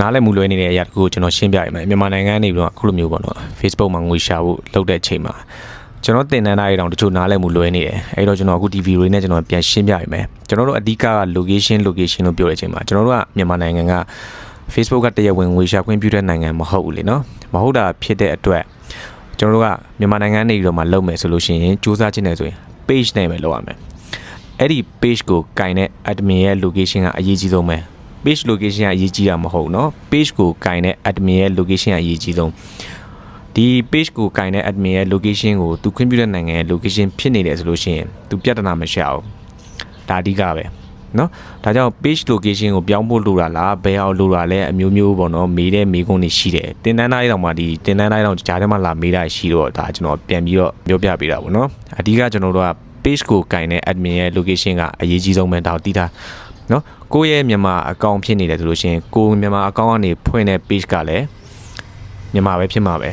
နားလည်မှုလွဲနေတဲ့အရာတခုကိုကျွန်တော်ရှင်းပြရမယ်မြန်မာနိုင်ငံကနေပြီးတော့အခုလိုမျိုးပေါ့နော် Facebook မှာငွေရှာဖို့လုပ်တဲ့အချိန်မှာကျွန်တော်တင်တန်းသားတွေတောင်တချို့နားလည်မှုလွဲနေတယ်အဲ့တော့ကျွန်တော်အခုဒီဗီဒီယိုလေးနဲ့ကျွန်တော်ပြန်ရှင်းပြရမယ်ကျွန်တော်တို့အဓိက location location လို့ပြောတဲ့အချိန်မှာကျွန်တော်တို့ကမြန်မာနိုင်ငံက Facebook ကတရားဝင်ငွေရှာခွင့်ပြုတဲ့နိုင်ငံမဟုတ်ဘူးလေနော်မဟုတ်တာဖြစ်တဲ့အတွက်ကျွန်တော်တို့ကမြန်မာနိုင်ငံနေပြီးတော့မှလုပ်မယ်ဆိုလို့ရှိရင်စူးစမ်းခြင်းနဲ့ဆိုရင် page နဲ့ပဲလုပ်ရမယ်အဲ့ဒီ page ကိုကင်တဲ့ admin ရဲ့ location ကအရေးကြီးဆုံးပဲ page location ကအရေးကြီးတာမဟုတ်ဘူးเนาะ page ကိုကင်တဲ့ admin ရဲ့ location ကအရေးကြီးဆုံးဒီ page ကိုကင်တဲ့ admin ရဲ့ location ကိုသူခွင့်ပြုတဲ့နိုင်ငံရဲ့ location ဖြစ်နေတယ်ဆိုလို့ရှိရင်သူပြဿနာမရှာဘူးဒါအဓိကပဲเนาะဒါကြောင့် page location ကိုပြောင်းဖို့လိုတာလားဘယ်အောင်လိုတာလဲအမျိုးမျိုးပေါ့နော်မေးတဲ့မေးခွန်းတွေရှိတယ်တင်တန်းသားတွေတောင်မှဒီတင်တန်းသားတွေတောင်ကြားထဲမှာလာမေးတာရှိတော့ဒါကျွန်တော်ပြန်ပြီးတော့ပြောပြပေးတာပေါ့နော်အဓိကကျွန်တော်တို့က page ကိုကင်တဲ့ admin ရဲ့ location ကအရေးကြီးဆုံးပဲဒါကိုသိထား နော်ကိုယ့်ရဲ့မြန်မာအကောင့်ဖြစ်နေတယ်ဆိုလို့ရှိရင်ကိုယ်မြန်မာအကောင့်ကနေဖွင့်တဲ့ page ကလည်းမြန်မာပဲဖြစ်မှာပဲ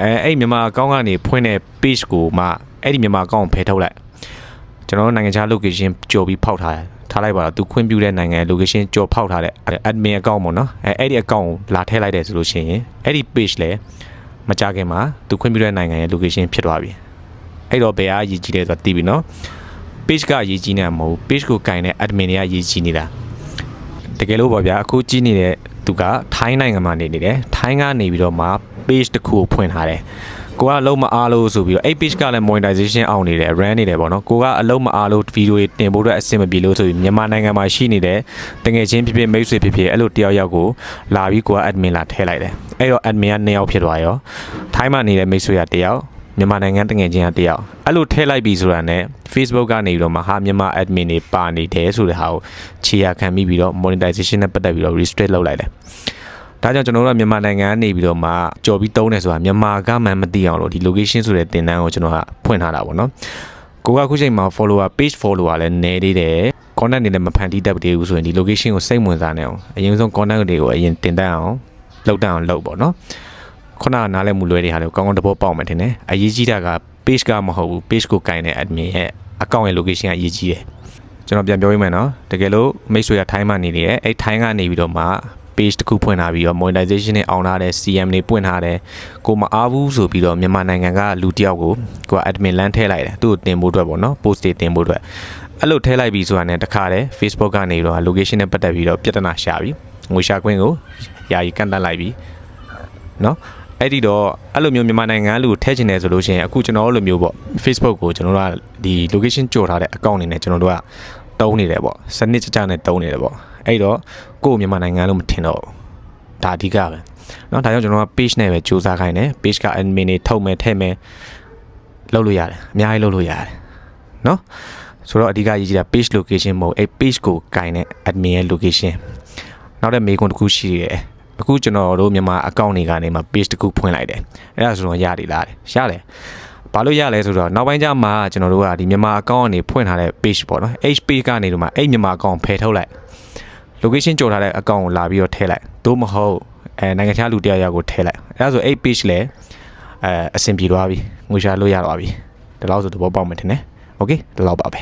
အဲအဲ့ဒီမြန်မာအကောင့်ကနေဖွင့်တဲ့ page ကိုမှအဲ့ဒီမြန်မာအကောင့်ကိုဖယ်ထုတ်လိုက်ကျွန်တော်တို့နိုင်ငံခြား location ကြော်ပြီးဖောက်ထားတယ်ထားလိုက်ပါတော့သူခွင့်ပြုတဲ့နိုင်ငံရဲ့ location ကြော်ဖောက်ထားတဲ့ admin account ပေါ့နော်အဲအဲ့ဒီ account ကိုလာထည့်လိုက်တယ်ဆိုလို့ရှိရင်အဲ့ဒီ page လည်းမကြခင်မှာသူခွင့်ပြုတဲ့နိုင်ငံရဲ့ location ဖြစ်သွားပြီအဲ့တော့ဘယ်အားရည်ကြီးလဲဆိုတော့သိပြီနော် page ကရည်ကြီးနေတာမဟုတ်ဘူး page ကိုကင်တဲ့ admin တွေကရည်ကြီးနေတာတကယ်လို့ပေါ့ဗျာအခုကြီးနေတဲ့သူကထိုင်းနိုင်ငံမှာနေနေတယ်ထိုင်းကနေပြီးတော့မှ page တစ်ခုကိုဖွင့်ထားတယ်ကိုကအလုံးမအားလို့ဆိုပြီးတော့အဲ့ page ကလည်း monetization အောင်နေတယ် run နေတယ်ပေါ့နော်ကိုကအလုံးမအားလို့ဗီဒီယိုတွေတင်ဖို့အတွက်အဆင်မပြေလို့ဆိုပြီးမြန်မာနိုင်ငံမှာရှိနေတဲ့တငယ်ချင်းဖြစ်ဖြစ်မိတ်ဆွေဖြစ်ဖြစ်အဲ့လိုတယောက်ယောက်ကိုလာပြီးကိုက admin လာထည့်လိုက်တယ်အဲ့တော့ admin က2ယောက်ဖြစ်သွားရောထိုင်းမှာနေတဲ့မိတ်ဆွေက1ယောက် မြန်မာနိုင်ငံတငယ်ချင်းကတယောက်အဲ့လိုထည့်လိုက်ပြီဆိုတာနဲ့ Facebook ကနေပြီးတော့မှဟာမြန်မာ admin တွေပါနေတယ်ဆိုတဲ့ဟာကိုခြေရခံပြီးပြီးတော့ monetization နဲ့ပတ်သက်ပြီးတော့ restrict လုပ်လိုက်တယ်ဒါကြောင့်ကျွန်တော်တို့ကမြန်မာနိုင်ငံကနေပြီးတော့မှကြော်ပြီးတုံးတယ်ဆိုတာမြန်မာကမှမသိအောင်လို့ဒီ location ဆိုတဲ့တင်တန်းကိုကျွန်တော်ကဖွင့်ထားတာပေါ့နော်ကိုကအခုချိန်မှာ follower page follower လည်းနည်းသေးတယ် content တွေလည်းမဖန်တီးတတ်သေးဘူးဆိုရင်ဒီ location ကိုစိတ်ဝင်စားနေအောင်အရင်ဆုံး content တွေကိုအရင်တင်တန်းအောင်လောက်တန်းအောင်လုပ်ပေါ့နော် ခုနကနားလဲမှုလွဲတွေဟာလည်းကောင်းကောင်းတဘောပေါက်မယ်ထင်တယ်အရေးကြီးတာက page ကမဟုတ်ဘူး page ကိုကင်တဲ့ admin ရဲ့ account ရဲ့ location ကအရေးကြီးတယ်ကျွန်တော်ပြန်ပြောရမယ်နော်တကယ်လို့မိတ်ဆွေကထိုင်းမှာနေနေတယ်အဲ့ထိုင်းကနေပြီးတော့မှ page တစ်ခုဖွင့်ထားပြီးတော့ monetization နဲ့အောင်ထားတယ် CM တွေပွင့်ထားတယ်ကိုမအားဘူးဆိုပြီးတော့မြန်မာနိုင်ငံကလူတစ်ယောက်ကိုကိုက admin လမ်းထည့်လိုက်တယ်သူ့ကိုတင်ဖို့အတွက်ပေါ့နော် post တွေတင်ဖို့အတွက်အဲ့လိုထည့်လိုက်ပြီးဆိုတာနဲ့တခါတည်း Facebook ကနေပြီးတော့ location နဲ့ပတ်သက်ပြီးတော့ပြဿနာရှာပြီးငွေရှာခွင့်ကိုယာယီကန့်တတ်လိုက်ပြီးနော် အဲ့ဒီတော့အဲ့လိုမျိုးမြန်မာနိုင်ငံလူကိုထည့်ချင်တယ်ဆိုလို့ရှိရင်အခုကျွန်တော်တို့လိုမျိုးပေါ့ Facebook ကိုကျွန်တော်တို့ကဒီ location ကြော်ထားတဲ့ account အနေနဲ့ကျွန်တော်တို့ကတုံးနေတယ်ပေါ့စနစ်ကြကြနဲ့တုံးနေတယ်ပေါ့အဲ့တော့ကိုယ့်မြန်မာနိုင်ငံလို့မထင်တော့ဘူးဒါအဓိကပဲเนาะဒါကြောင့်ကျွန်တော်က page နဲ့ပဲစူးစမ်းခိုင်းတယ် page က admin တွေထုတ်မယ်ထည့်မယ်လုပ်လို့ရတယ်အများကြီးလုပ်လို့ရတယ်เนาะဆိုတော့အဓိကရေးကြည့်တာ page location မဟုတ်အဲ့ page ကိုကင်တဲ့ admin ရဲ့ location နောက်တဲ့မေးခွန်းတစ်ခုရှိတယ် အခုကျွန်တော်တို့မြန်မာအကောင့်တွေကနေမှ page တစ်ခုဖွင့်လိုက်တယ်အဲ့ဒါဆိုတော့ရည်လာတယ်ရတယ်ဘာလို့ရလဲဆိုတော့နောက်ပိုင်းကျမှကျွန်တော်တို့ကဒီမြန်မာအကောင့်ကနေဖွင့်ထားတဲ့ page ပေါ့နော် HP ကနေဒီမှာအဲ့မြန်မာအကောင့်ဖယ်ထုတ်လိုက် location ကြော်ထားတဲ့အကောင့်ကိုလာပြီးတော့ထည့်လိုက်သို့မဟုတ်အဲနိုင်ငံခြားလူတရားရောက်ကိုထည့်လိုက်အဲ့ဒါဆိုအဲ့ page လဲအဲအဆင်ပြေသွားပြီငွေရှာလို့ရတော့ပြီဒီလောက်ဆိုသဘောပေါက်မယ်ထင်တယ် okay ဒီလောက်ပါပဲ